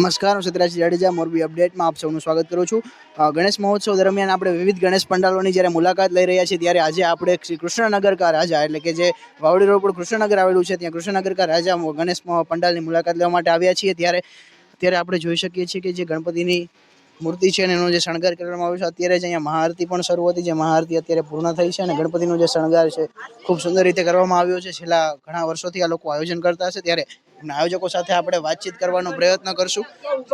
નમસ્કાર, હું સત્યરાજ જાડેજા, મોરબી અપડેટમાં આપ સૌનું સ્વાગત કરું છું. ગણેશ મહોત્સવ દરમિયાન આપણે વિવિધ ગણેશ પંડાલોની જ્યારે મુલાકાત લઈ રહ્યા છીએ, ત્યારે આજે આપણે શ્રી કૃષ્ણનગર કા રાજા એટલે કે જે વાવડી રોડ પર કૃષ્ણનગર આવેલું છે, ત્યાં કૃષ્ણનગર કા રાજા ગણેશ પંડાલની મુલાકાત લેવા માટે આવ્યા છીએ. ત્યારે ત્યારે આપણે જોઈ શકીએ છીએ કે જે ગણપતિની મૂર્તિ છે અને એનો જે શણગાર કરવામાં આવ્યો છે, અત્યારે જ અહીંયા મહાઆરતી પણ શરૂ હતી, જે મહાઆરતી અત્યારે પૂર્ણ થઈ છે અને ગણપતિનો જે શણગાર છે, ખૂબ સુંદર રીતે કરવામાં આવ્યો છે. છેલ્લા ઘણા વર્ષોથી આ લોકો આયોજન કરતા હશે, ત્યારે એમના આયોજકો સાથે આપણે વાતચીત કરવાનો પ્રયત્ન કરશું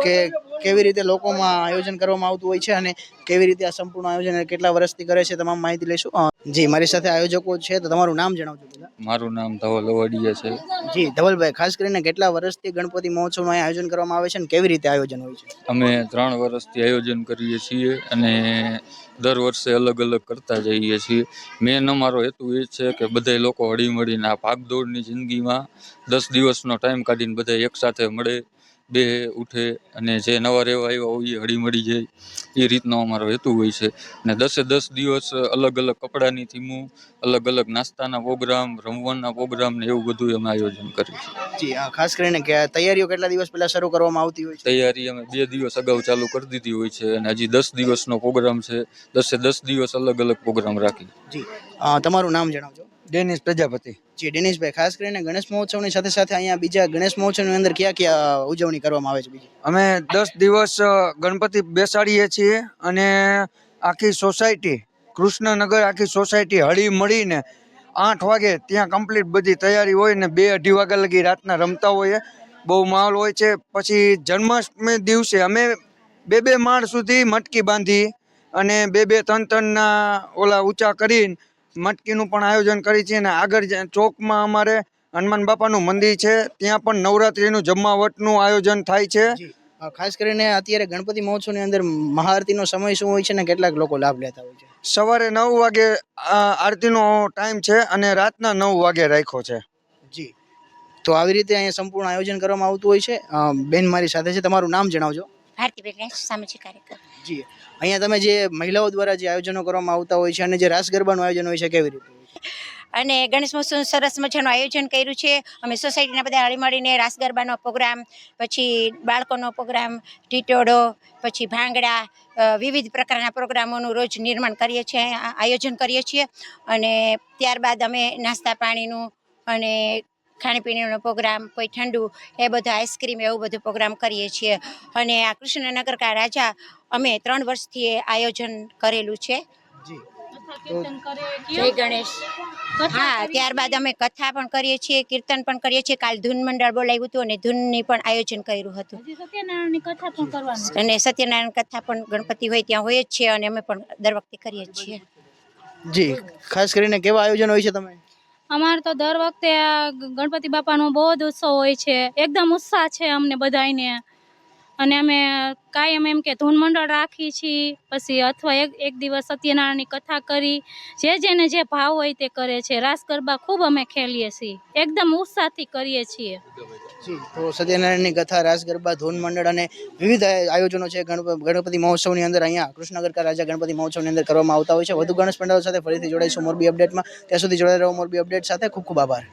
કે કેવી રીતે લોકોમાં આયોજન કરવામાં આવતું હોય છે અને કેવી રીતે આ સંપૂર્ણ આયોજન અને કેટલા વર્ષથી કરે છે તમામ માહિતી લઈશું. જી મારી સાથે આયોજકો છે તો તમારું નામ જણાવજો પહેલા. મારું નામ ધવલ અવાડિયા છે. જી ધવલભાઈ ખાસ કરીને કેટલા વર્ષથી ગણપતિ મહોત્સવનું આયોજન કરવામાં આવે છે અને કેવી રીતે આયોજન હોય છે? અમે ત્રણ વર્ષથી આયોજન કરીએ છીએ અને દર વર્ષે અલગ અલગ કરતા જઈએ છીએ. મેન અમારો હેતુ એ છે કે બધાય લોકો હળીમળીને આ ભાગદોડની જિંદગીમાં દસ દિવસનો ટાઈમ કાઢીને બધા એકસાથે મળે. બે ઉઠે અને જે નવા રહેવા આવ્યા હોય એ હળીમળી જાય. એ રીતનો અમારો હેતુ હોય છે. અને દસે દસ દિવસ અલગ અલગ કપડાની થીમું અલગ અલગ નાસ્તાના પ્રોગ્રામ રમવાના પ્રોગ્રામ ને એવું બધું અમે આયોજન કરીએ છે ખાસ કરીને કે તૈયારીઓ કેટલા દિવસ પહેલા શરૂ કરવામાં આવતી હોય છે? તૈયારી અમે બે દિવસ અગાઉ ચાલુ કરી દીધી હોય છે અને હજી દસ દિવસનો પ્રોગ્રામ છે. દસે દસ દિવસ અલગ અલગ પ્રોગ્રામ રાખી જી તમારું નામ જણાવજો. ડેનિસ પ્રજાપતિ. જી દિનેશભાઈ ખાસ કરીને ગણેશ મહોત્સવની સાથે સાથે અહીંયા બીજા ગણેશ મહોત્સવની અંદર ક્યાં ક્યાં ઉજવણી કરવામાં આવે છે બીજી? અમે દસ દિવસ ગણપતિ બેસાડીએ છીએ અને આખી સોસાયટી કૃષ્ણનગર આખી સોસાયટી હળી મળીને આઠ વાગે ત્યાં કમ્પ્લીટ બધી તૈયારી હોય ને બે અઢી વાગ્યા લગી રાતના રમતા હોઈએ. બહુ માહોલ હોય છે. પછી જન્માષ્ટમી દિવસે અમે બે બે માળ સુધી મટકી બાંધી અને બે બે ત્રણ ત્રણના ઓલા ઊંચા કરીને મટકીનું પણ આયોજન કરી છીએ અને આગળ જે ચોકમાં અમારે હનુમાન બાપાનું મંદિર છે ત્યાં પણ નવરાત્રિનું જમવાવટનું આયોજન થાય છે. ખાસ કરીને અત્યારે ગણપતિ મહોત્સવની અંદર મહાઆરતીનો સમય શું હોય છે ને કેટલાક લોકો લાભ લેતા હોય છે? સવારે નવ વાગે આરતીનો ટાઈમ છે અને રાતના નવ વાગે રાખ્યો છે. જી. તો આવી રીતે અહીંયા સંપૂર્ણ આયોજન કરવામાં આવતું હોય છે. બેન મારી સાથે છે. તમારું નામ જણાવજો. ભારતીબેન સામાજિક કાર્યક્રમ. જી. અહીંયા તમે જે મહિલાઓ દ્વારા જે આયોજનો કરવામાં આવતા હોય છે અને જે રાસ ગરબાનું આયોજન હોય છે કેવી રીતે અને ગણેશ મહોત્સવ સરસ મજાનું આયોજન કર્યું છે. અમે સોસાયટીના બધા હળી મળીને રાસ ગરબાનો પ્રોગ્રામ પછી બાળકોનો પ્રોગ્રામ ટીટોડો પછી ભાંગડા વિવિધ પ્રકારના પ્રોગ્રામોનું રોજ નિર્માણ કરીએ છીએ આ- આયોજન કરીએ છીએ. અને ત્યારબાદ અમે નાસ્તા પાણીનું અને ખાણીપીણીનો પ્રોગ્રામ કોઈ ઠંડુ એ બધું આઈસ્ક્રીમ એવું બધું પ્રોગ્રામ કરીએ છીએ. અને આ કૃષ્ણનગર કા રાજા અમે ત્રણ વર્ષથી એ આયોજન કરેલું છે. જય ગણેશ. હા ત્યારબાદ અમે કથા પણ કરીએ છીએ કીર્તન પણ કરીએ છીએ. કાલ ધૂન મંડળ બોલાવ્યું હતું અને ધૂનની પણ આયોજન કર્યું હતું. સત્યનારાયણની કથા પણ કરવાની અને સત્યનારાયણ કથા પણ ગણપતિ હોય ત્યાં હોય જ છે અને અમે પણ દર વખતે કરીએ જ છીએ. જી ખાસ કરીને કેવા આયોજન હોય છે તમે? અમારે તો દર વખતે ગણપતિ બાપાનો બહુ જ ઉત્સવ હોય છે. એકદમ ઉત્સાહ છે અમને બધાયને. અને અમે કાયમ એમ કે ધૂન મંડળ રાખીએ છીએ, પછી અથવા એક એક દિવસ સત્યનારાયણની કથા કરી, જે જેને જે ભાવ હોય તે કરે છે. રાસ ગરબા ખૂબ અમે ખેલીએ છીએ. એકદમ ઉત્સાહથી કરીએ છીએ. તો સત્યનારાયણની કથા, રાસ ગરબા ધૂન મંડળ અને વિવિધ આયોજનો છે. ગણપ- ગણપતિ મહોત્સવની અંદર અહીંયા કૃષ્ણનગર રાજા ગણપતિ મહોત્સવની અંદર કરવામાં આવતા હોય છે. વધુ ગણેશ પંડાલ સાથે ફરીથી જોડાઈશું મોરબી અપડેટમાં. ત્યાં સુધી જોડાઈ રહો મોરબી અપડેટ સાથે. ખૂબ ખૂબ આભાર.